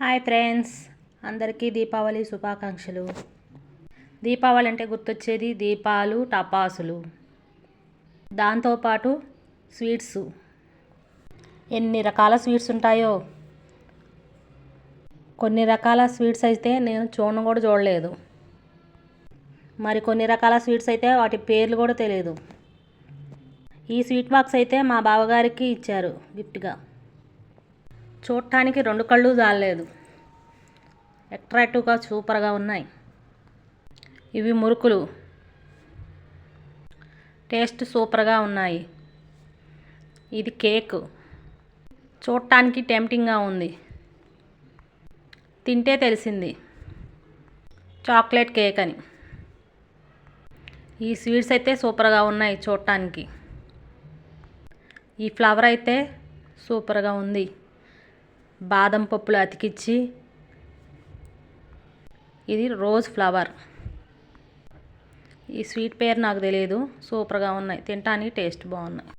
Hi friends అందరికీ దీపావళి శుభాకాంక్షలు. దీపావళి అంటే గుర్తొచ్చేది దీపాలు టపాసులు. దాంతోపాటు స్వీట్స్. ఎన్ని రకాల స్వీట్స్ ఉంటాయో? కొన్ని రకాల స్వీట్స్ అయితే నేను చూడను కూడా చూడలేదు. మరి కొన్ని రకాల స్వీట్స్ అయితే వాటి పేర్లు కూడా తెలియదు ఈ స్వీట్ బాక్స్ అయితే మా బావగారికి ఇచ్చారు గిఫ్ట్గా. చూడటానికి రెండు కళ్ళు దాలేదు అట్రాక్టివ్గా సూపర్గా ఉన్నాయి. ఇవి మురుకులు. టేస్ట్ సూపర్గా ఉన్నాయి. ఇది కేక్. చూడటానికి టెంప్టింగ్గా ఉంది. తింటే తెలిసింది. చాక్లెట్ కేక్ అని. ఈ స్వీట్స్ అయితే సూపర్గా ఉన్నాయి చూడటానికి. ఈ ఫ్లవర్ అయితే సూపర్గా ఉంది. బాదం పప్పులు అతికిచ్చి ఇది రోజ్ ఫ్లవర్. ఈ స్వీట్ పేరు నాకు తెలియదు సూపర్గా ఉన్నాయి. తినటానికి టేస్ట్ బాగున్నాయి.